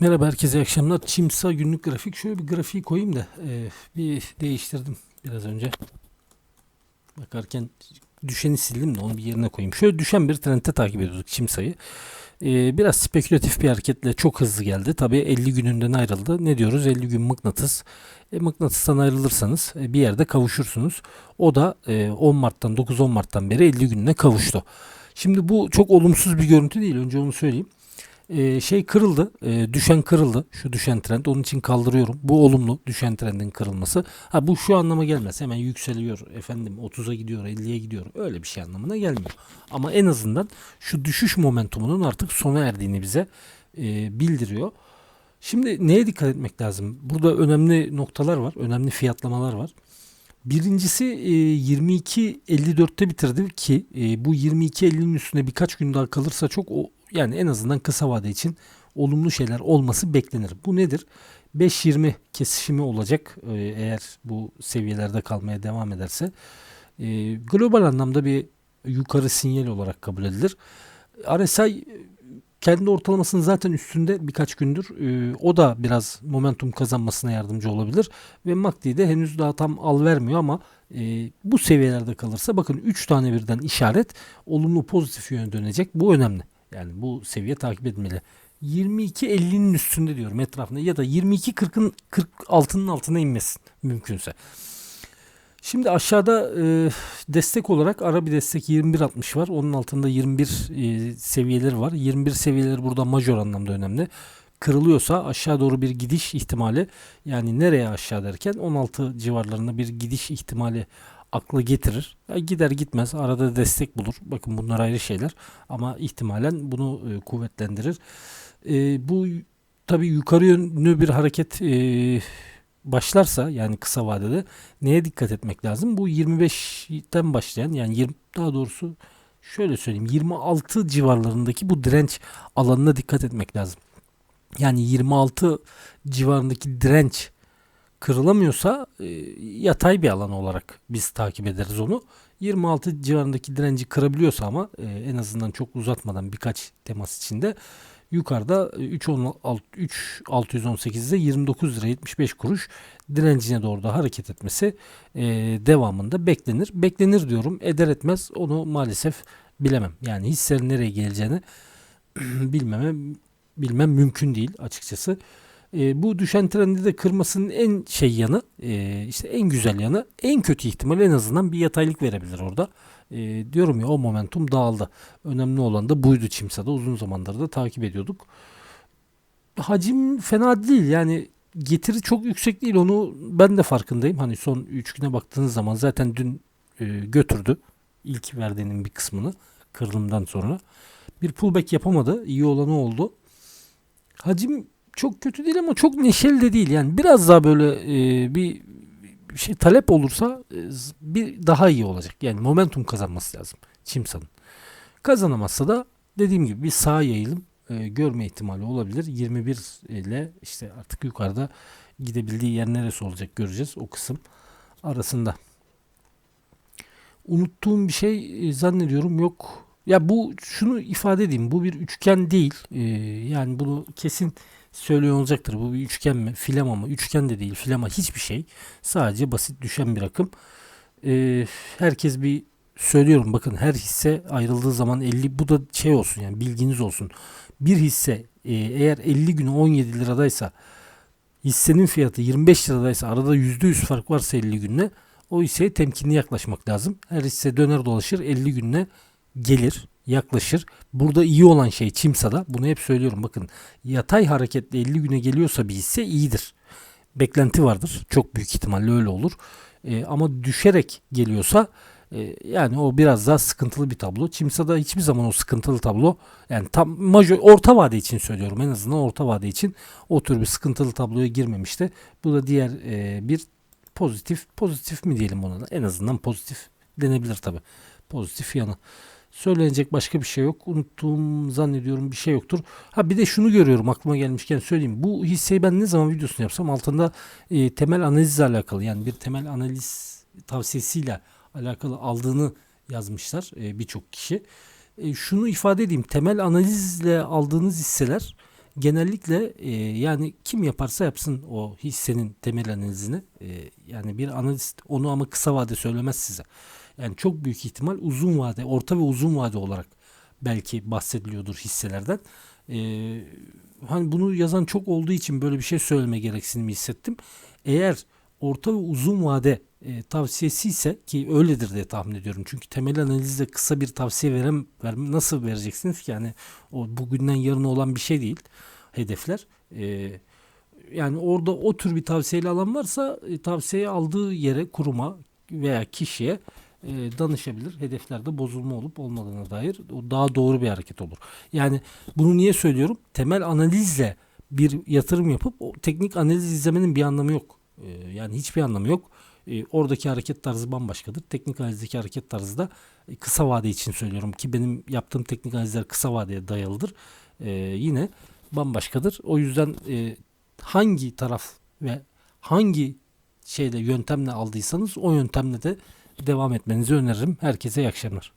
Merhaba herkese iyi akşamlar. Çimsa günlük grafik. Şöyle bir grafiği koyayım da e, bir değiştirdim biraz önce. Bakarken düşeni sildim de onu bir yerine koyayım. Şöyle düşen bir trendte takip ediyorduk Çimsa'yı. E, biraz spekülatif bir hareketle çok hızlı geldi. Tabii 50 gününden ayrıldı. Ne diyoruz? 50 gün mıknatıs. E, mıknatıstan ayrılırsanız e, bir yerde kavuşursunuz. O da e, 10 Mart'tan 9-10 Mart'tan beri 50 gününe kavuştu. Şimdi bu çok olumsuz bir görüntü değil. Önce onu söyleyeyim. Ee, şey kırıldı. Ee, düşen kırıldı. Şu düşen trend. Onun için kaldırıyorum. Bu olumlu düşen trendin kırılması. Ha bu şu anlama gelmez. Hemen yükseliyor efendim 30'a gidiyor 50'ye gidiyor. Öyle bir şey anlamına gelmiyor. Ama en azından şu düşüş momentumunun artık sona erdiğini bize e, bildiriyor. Şimdi neye dikkat etmek lazım? Burada önemli noktalar var. Önemli fiyatlamalar var. Birincisi e, 22.54'te bitirdi ki e, bu 22.50'nin üstüne birkaç gün daha kalırsa çok o yani en azından kısa vade için olumlu şeyler olması beklenir. Bu nedir? 5.20 kesişimi olacak e, eğer bu seviyelerde kalmaya devam ederse. E, global anlamda bir yukarı sinyal olarak kabul edilir. RSI kendi ortalamasının zaten üstünde birkaç gündür. E, o da biraz momentum kazanmasına yardımcı olabilir. Ve MACD de henüz daha tam al vermiyor ama e, bu seviyelerde kalırsa bakın 3 tane birden işaret olumlu pozitif yöne dönecek. Bu önemli. Yani bu seviye takip edilmeli. 22.50'nin üstünde diyorum etrafında ya da 22.40'ın 40 altının altına inmesin mümkünse. Şimdi aşağıda e, destek olarak ara bir destek 21.60 var. Onun altında 21 e, seviyeleri var. 21 seviyeleri burada major anlamda önemli. Kırılıyorsa aşağı doğru bir gidiş ihtimali yani nereye aşağı derken 16 civarlarında bir gidiş ihtimali aklı getirir. Gider gitmez arada destek bulur. Bakın bunlar ayrı şeyler ama ihtimalen bunu e, kuvvetlendirir. E, bu tabi yukarı yönlü bir hareket e, başlarsa yani kısa vadede neye dikkat etmek lazım? Bu 25'ten başlayan yani 20 daha doğrusu şöyle söyleyeyim 26 civarlarındaki bu direnç alanına dikkat etmek lazım. Yani 26 civarındaki direnç kırılamıyorsa e, yatay bir alan olarak biz takip ederiz onu. 26 civarındaki direnci kırabiliyorsa ama e, en azından çok uzatmadan birkaç temas içinde yukarıda 3618'de 29 lira 75 kuruş direncine doğru da hareket etmesi e, devamında beklenir. Beklenir diyorum eder etmez onu maalesef bilemem. Yani hissenin nereye geleceğini bilmem bilmem mümkün değil açıkçası. E, bu düşen trendi de kırmasının en şey yanı e, işte en güzel yanı en kötü ihtimal en azından bir yataylık verebilir orada. E, diyorum ya o momentum dağıldı. Önemli olan da buydu Çimsa'da uzun zamandır da takip ediyorduk. Hacim fena değil yani getiri çok yüksek değil onu ben de farkındayım. Hani son 3 güne baktığınız zaman zaten dün e, götürdü ilk verdiğinin bir kısmını kırılımdan sonra. Bir pullback yapamadı. İyi olanı oldu. Hacim çok kötü değil ama çok neşeli de değil. Yani biraz daha böyle e, bir şey talep olursa e, bir daha iyi olacak. Yani momentum kazanması lazım Çimsa'nın. Kazanamazsa da dediğim gibi bir sağ yayılım e, görme ihtimali olabilir. 21 ile işte artık yukarıda gidebildiği yer neresi olacak göreceğiz o kısım arasında. Unuttuğum bir şey e, zannediyorum yok. Ya bu şunu ifade edeyim. Bu bir üçgen değil. Ee, yani bunu kesin söylüyor olacaktır. Bu bir üçgen mi? Filama mı? Üçgen de değil. Filama hiçbir şey. Sadece basit düşen bir akım. Ee, herkes bir söylüyorum bakın her hisse ayrıldığı zaman 50 bu da şey olsun yani bilginiz olsun. Bir hisse e, eğer 50 günü 17 liradaysa hissenin fiyatı 25 liradaysa arada %100 fark varsa 50 günle o hisseye temkinli yaklaşmak lazım. Her hisse döner dolaşır 50 günle gelir yaklaşır. Burada iyi olan şey Çimsa'da bunu hep söylüyorum bakın yatay hareketle 50 güne geliyorsa bir hisse iyidir. Beklenti vardır. Çok büyük ihtimalle öyle olur. E, ama düşerek geliyorsa e, yani o biraz daha sıkıntılı bir tablo. Çimsa'da hiçbir zaman o sıkıntılı tablo yani tam major, orta vade için söylüyorum en azından orta vade için o tür bir sıkıntılı tabloya girmemişti. Bu da diğer e, bir pozitif pozitif mi diyelim ona en azından pozitif denebilir tabi. Pozitif yanı. Söylenecek başka bir şey yok. Unuttuğum zannediyorum bir şey yoktur. Ha bir de şunu görüyorum aklıma gelmişken söyleyeyim. Bu hisseyi ben ne zaman videosunu yapsam altında e, temel analizle alakalı yani bir temel analiz tavsiyesiyle alakalı aldığını yazmışlar e, birçok kişi. E, şunu ifade edeyim. Temel analizle aldığınız hisseler genellikle e, yani kim yaparsa yapsın o hissenin temel analizini e, yani bir analist onu ama kısa vade söylemez size. Yani çok büyük ihtimal uzun vade, orta ve uzun vade olarak belki bahsediliyordur hisselerden. E, hani bunu yazan çok olduğu için böyle bir şey söyleme gereksinimi hissettim. Eğer orta ve uzun vade e, tavsiyesi ise ki öyledir diye tahmin ediyorum. Çünkü temel analizde kısa bir tavsiye verem, verem nasıl vereceksiniz ki yani o bugünden yarına olan bir şey değil hedefler. E, yani orada o tür bir tavsiyeyle alan varsa e, tavsiyeyi aldığı yere kuruma veya kişiye e, danışabilir. Hedeflerde bozulma olup olmadığına dair o daha doğru bir hareket olur. Yani bunu niye söylüyorum? Temel analizle bir yatırım yapıp o teknik analiz izlemenin bir anlamı yok. E, yani hiçbir anlamı yok. E, oradaki hareket tarzı bambaşkadır. Teknik analizdeki hareket tarzı da e, kısa vade için söylüyorum ki benim yaptığım teknik analizler kısa vadeye dayalıdır. Yine bambaşkadır. O yüzden hangi taraf ve hangi şeyle yöntemle aldıysanız o yöntemle de devam etmenizi öneririm. Herkese iyi akşamlar.